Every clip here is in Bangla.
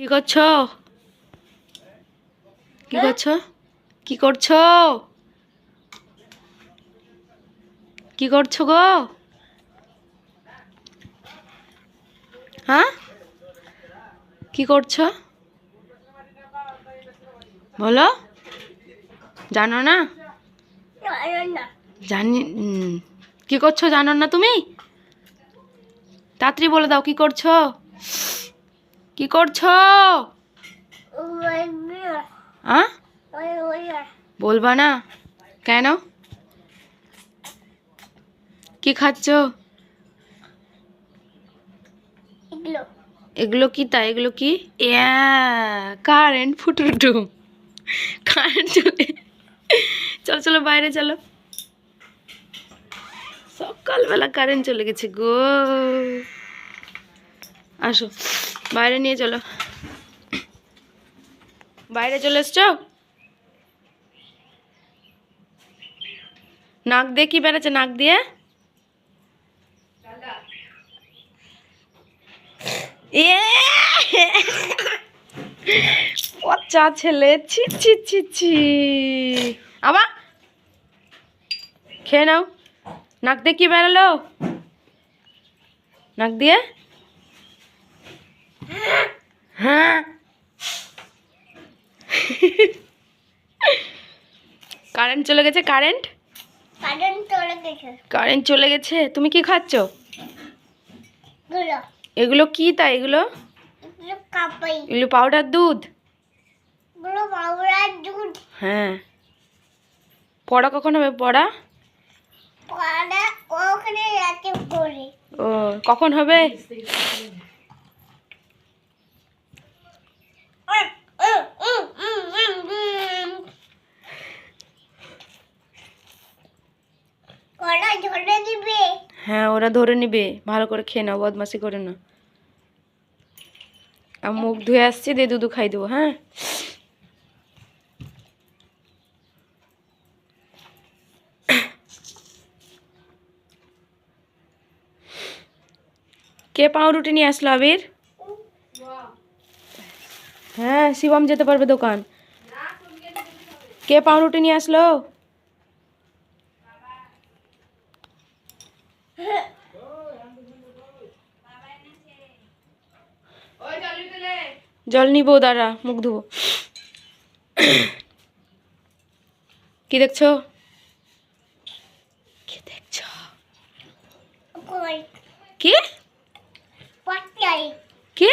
কি করছ? কি করছ? কি করছ? কি করছ গো? হ্যাঁ? কি করছ? বলো। জানো না? জানি কি করছ জানো না তুমি? তাড়াতাড়ি বলে দাও কি করছ? কি করছ? হ্যাঁ বলবা না। কেন? কি খাচ্ছ? এগুলো কি তা? এগুলো কি? কারেন্ট ফুটুটু কারেন্ট চলে। চলো চলো, বাইরে চলো। সকালবেলা কারেন্ট চলে গেছে গো। আসো। বাইরে নিয়ে চলো। বাইরে চলে এসছো? নাক দিয়ে কি বেড়েছে নাক দিয়ে? ছেলে, ছি আবার? খেয়ে নাও। নাক দিয়ে কি বেরোলো নাক দিয়ে? হ্যাঁ? কারেন্ট চলে গেছে কারেন্ট? কারেন্ট চলে গেছে। তুমি কি খাচ্ছ? এগুলো। কি তাই? এগুলো? এগুলো পাউডার দুধ? হ্যাঁ। পড়া কখন হবে? পড়া। ও কখন হবে? হ্যাঁ ওরা ধরে নিবে। ভালো করে খেয়ে নাও বদমাসি করে না আর মুখ ধুয়ে আসছি, দিয়ে দুধু খাই দেবো হ্যাঁ? কে পাউরুটি নিয়ে আসলো, আবির? হ্যাঁ শিবম যেতে পারবে দোকান। কে পাউরুটি নিয়ে আসলো? জল নিবো, দাঁড়া, মুখ ধুবো। কি দেখছ? কি দেখছ? কি? কি?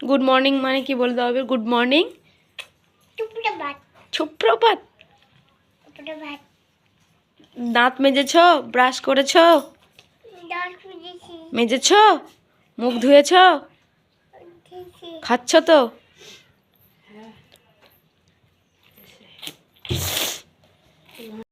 গুড মর্নিং মানে কি বলতে হবে? গুড মর্নিং সুপ্রভাত। দাঁত মেজেছ? ব্রাশ করেছ? মেজেছ। মুখ ধুয়েছ। খাচ্ছ তো?